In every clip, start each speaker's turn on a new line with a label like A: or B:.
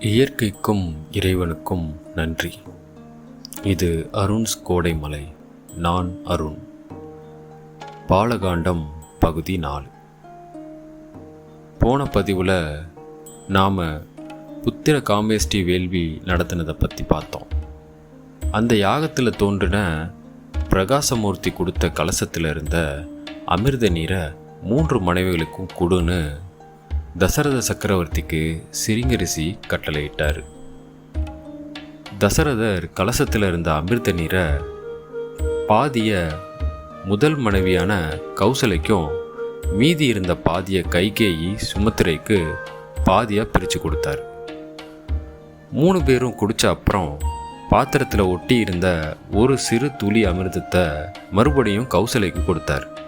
A: இயற்கைக்கும் இறைவனுக்கும் நன்றி. இது அருண்ஸ் கோடைமலை நான் அருண். பாலகாண்டம் பகுதி நாலு. போன பதிவில் நாம் புத்திர காமேஷ்டி வேள்வி நடத்தினதை பற்றி பார்த்தோம். அந்த யாகத்தில் தோன்றின பிரகாசமூர்த்தி கொடுத்த கலசத்தில் இருந்த அமிர்த நீரை மூன்று மனைவிகளுக்கும் கொடுன்னு தசரத சக்கரவர்த்திக்கு சிரிங்கரிசி கட்டளையிட்டார். தசரதர் கலசத்தில் இருந்த அமிர்த நீரை பாதிய முதல் மனைவியான கௌசலைக்கும் மீதி இருந்த பாதிய கைகேயி சுமத்திரைக்கு பாதியாக பிரித்து கொடுத்தார். மூணு பேரும் குடித்த அப்புறம் பாத்திரத்தில் ஒட்டி இருந்த ஒரு சிறு துளி அமிர்தத்தை மறுபடியும் கௌசலைக்கு கொடுத்தார்.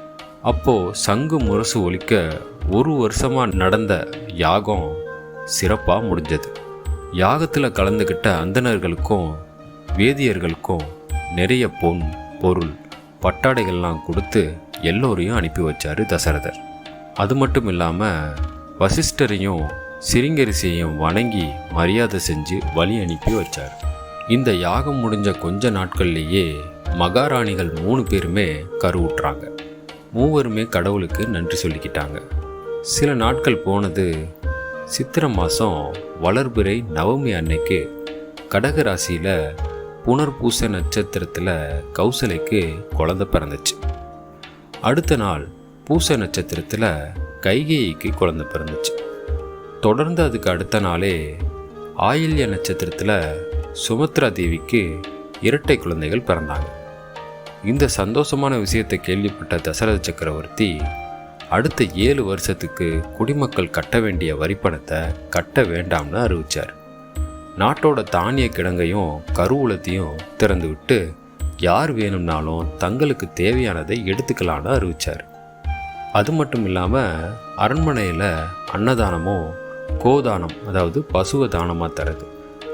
A: அப்போது சங்கு முரசு ஒலிக்க ஒரு வருஷமாக நடந்த யாகம் சிறப்பாக முடிஞ்சது. யாகத்தில் கலந்துக்கிட்ட அந்தணர்களுக்கும் வேதியர்களுக்கும் நிறைய பொன் பொருள் பட்டாடைகள்லாம் கொடுத்து எல்லோரையும் அனுப்பி வச்சார் தசரதர். அது மட்டும் இல்லாமல் வசிஷ்டரையும் சிரிங்கரிசியையும் வணங்கி மரியாதை செஞ்சு வழி அனுப்பி வச்சார். இந்த யாகம் முடிஞ்ச கொஞ்ச நாட்கள்லேயே மகாராணிகள் மூணு பேருமே கருவுற்றாங்க மூவருமே கடவுளுக்கு நன்றி சொல்லிக்கிட்டாங்க. சில நாட்கள் போனது சித்திரை மாதம் வளர்பிறை நவமி அன்னைக்கு கடக ராசியில் புனர்பூச நட்சத்திரத்தில் கௌசலைக்கு குழந்த பிறந்துச்சு. அடுத்த நாள் பூச நட்சத்திரத்தில் கைகேயிக்கு குழந்த பிறந்துச்சு. தொடர்ந்து அதுக்கு அடுத்த நாளே ஆயில்ய நட்சத்திரத்தில் சுமத்ரா தேவிக்கு இரட்டை குழந்தைகள் பிறந்தாங்க. இந்த சந்தோஷமான விஷயத்தை கேள்விப்பட்ட தசரத சக்கரவர்த்தி அடுத்த ஏழு வருஷத்துக்கு குடிமக்கள் கட்ட வேண்டிய வரிப்பணத்தை கட்ட வேண்டாம்னு அறிவிச்சார். நாட்டோட தானிய கிடங்கையும் கருவூலத்தையும் திறந்து விட்டு யார் வேணும்னாலும் தங்களுக்கு தேவையானதை எடுத்துக்கலான்னு அறிவிச்சார். அது மட்டும் இல்லாமல் அரண்மனையில் அன்னதானமும் கோதானம் அதாவது பசுவ தானமாக தரது.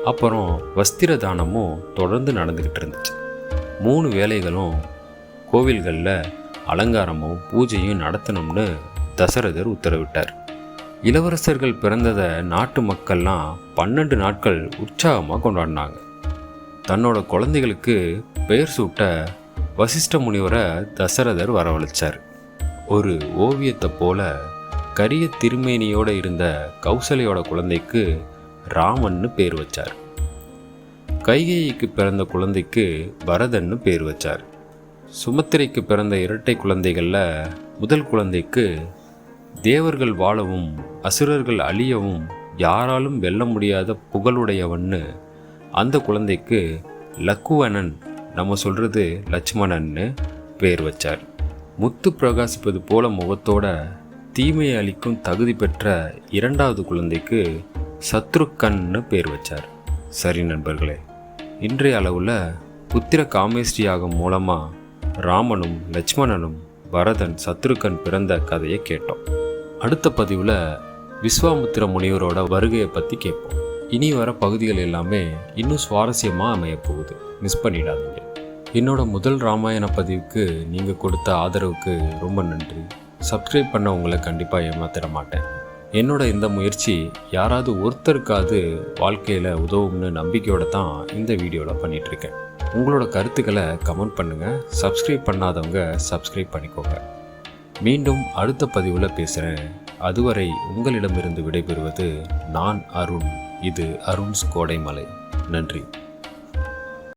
A: அப்புறம் வஸ்திர தானமும் தொடர்ந்து நடந்துக்கிட்டு இருந்துச்சு. மூணு வேலைகளும் கோவில்களில் அலங்காரமும் பூஜையும் நடத்தணும்னு தசரதர் உத்தரவிட்டார். இளவரசர்கள் பிறந்ததை நாட்டு மக்கள்லாம் பன்னெண்டு நாட்கள் உற்சாகமாக கொண்டாடினாங்க. தன்னோட குழந்தைகளுக்கு பெயர் சூட்ட வசிஷ்ட முனிவரை தசரதர் வரவழைச்சார். ஒரு ஓவியத்தை போல கரிய திருமேனியோடு இருந்த கௌசலையோட குழந்தைக்கு ராமன்னு பேர் வச்சார். கைகேயிக்கு பிறந்த குழந்தைக்கு பரதன்னு பேர் வச்சார். சுமத்திரைக்கு பிறந்த இரட்டை குழந்தைகளில் முதல் குழந்தைக்கு தேவர்கள் வாழவும் அசுரர்கள் அழியவும் யாராலும் வெல்ல முடியாத புகழுடையவன்னு அந்த குழந்தைக்கு லக்குவனன் நம்ம சொல்கிறது லட்சுமணன்னு பேர் வச்சார். முத்து பிரகாசிப்பது போல முகத்தோட தீமையை அளிக்கும் தகுதி பெற்ற இரண்டாவது குழந்தைக்கு சத்ருக்கன்னு பேர் வச்சார். சரி நண்பர்களே இன்றைய அளவில் புத்திர காமேஷ்டி யாகம் மூலமாக ராமனும் லட்சுமணனும் பரதன் சத்ருக்கன் பிறந்த கதையை கேட்டோம். அடுத்த பதிவில் விஸ்வாமுத்திர முனிவரோட வருகையை பற்றி கேட்போம். இனி வர பகுதிகள் எல்லாமே இன்னும் சுவாரஸ்யமாக அமையப்போகுது மிஸ் பண்ணிடாதீங்க. என்னோட முதல் ராமாயண பதிவுக்கு நீங்கள் கொடுத்த ஆதரவுக்கு ரொம்ப நன்றி. சப்ஸ்கிரைப் பண்ண உங்களை கண்டிப்பாக ஏமாத்திட மாட்டேன். என்னோட இந்த முயற்சி யாராவது ஒருத்தருக்காவது வாழ்க்கையில் உதவும்னு நம்பிக்கையோடு தான் இந்த வீடியோவில் பண்ணிகிட்ருக்கேன் உங்களோட கருத்துக்களை கமெண்ட் பண்ணுங்கள் சப்ஸ்கிரைப் பண்ணாதவங்க சப்ஸ்கிரைப் பண்ணிக்கோங்க. மீண்டும் அடுத்த பதிவில் பேசுகிறேன் அதுவரை உங்களிடமிருந்து விடைபெறுவது நான் அருண். இது அருண்ஸ் கோடைமலை. நன்றி.